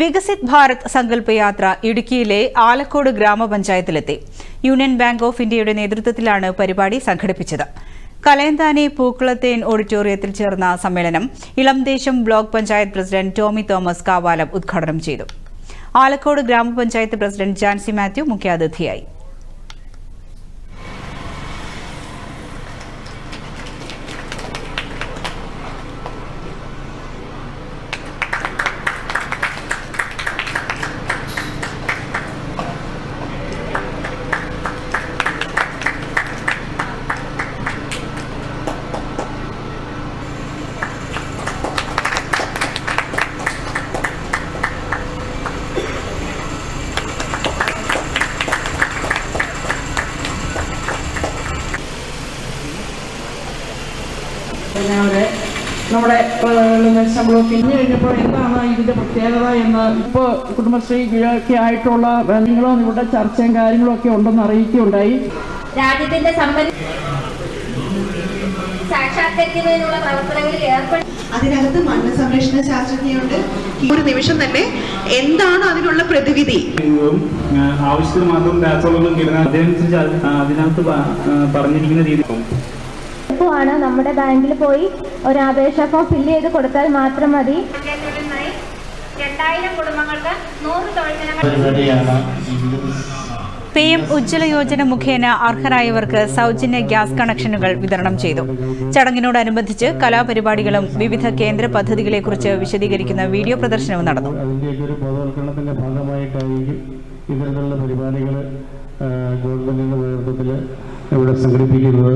വികസിത് ഭാരത് സങ്കല്പ യാത്ര ഇടുക്കിയിലെ ആലക്കോട് ഗ്രാമപഞ്ചായത്തിലെത്തി. യൂണിയൻ ബാങ്ക് ഓഫ് ഇന്ത്യയുടെ നേതൃത്വത്തിലാണ് പരിപാടി സംഘടിപ്പിച്ചത്. കലയന്താനി പൂക്കുളത്തേൻ ഓഡിറ്റോറിയത്തിൽ ചേർന്ന സമ്മേളനം ഇളംദേശം ബ്ലോക്ക് പഞ്ചായത്ത് പ്രസിഡന്റ് ടോമി തോമസ് കാവാലം ഉദ്ഘാടനം ചെയ്തു. ആലക്കോട് ഗ്രാമപഞ്ചായത്ത് പ്രസിഡന്റ് ജാൻസി മാത്യു മുഖ്യാതിഥിയായി. പിന്നെ അവരെ നമ്മുടെ ശമ്പളം പിന്നെ കഴിഞ്ഞപ്പോൾ എന്താണ് ഇതിന്റെ പ്രത്യേകത എന്ന് ഇപ്പോൾ കുടുംബശ്രീ ഒക്കെ ആയിട്ടുള്ള ബന്ധങ്ങളും ഇവിടെ ചർച്ചയും കാര്യങ്ങളും ഒക്കെ ഉണ്ടെന്ന് അറിയിക്കുകയുണ്ടായി. രാജ്യത്തിന്റെ സമ്പന്ന സാക്ഷാത്കരിക്കുന്നതിനുള്ള പ്രവർത്തനങ്ങളിൽ ഏർപ്പെടും അതിനകത്ത് മണ്ണ് സംരക്ഷണ ശാസ്ത്രജ്ഞയുണ്ട്. ഒരു നിമിഷം തന്നെ എന്താണ് അതിനുള്ള പ്രതിവിധി? ആവശ്യത്തിന് മാത്രം രാസവളങ്ങളും കിടന്ന അതിനനുസരിച്ച് അതിനകത്ത് പറഞ്ഞിരിക്കുന്ന രീതി എളുപ്പമാണ്. നമ്മുടെ ബാങ്കിൽ പോയി ഒരു അപേക്ഷ ഫോം ഫില്ല് ചെയ്ത് കൊടുത്താൽ മാത്രം മതി. രണ്ടായിരം കുടുംബങ്ങൾക്ക് നൂറ് തൊഴിൽ പി എം ഉജ്ജ്വല യോജന മുഖേന അർഹരായവർക്ക് സൗജന്യ ഗ്യാസ് കണക്ഷനുകൾ വിതരണം ചെയ്തു. ചടങ്ങിനോടനുബന്ധിച്ച് കലാപരിപാടികളും വിവിധ കേന്ദ്ര പദ്ധതികളെക്കുറിച്ച് വിശദീകരിക്കുന്ന വീഡിയോ പ്രദർശനവും നടന്നു. ബോധവൽക്കരണത്തിന്റെ ഭാഗമായിട്ടായിരിക്കും ഇത്തരത്തിലുള്ള പരിപാടികൾ ഗവൺമെന്റിന്റെ നേതൃത്വത്തിൽ ഇവിടെ സംഘടിപ്പിക്കുന്നത്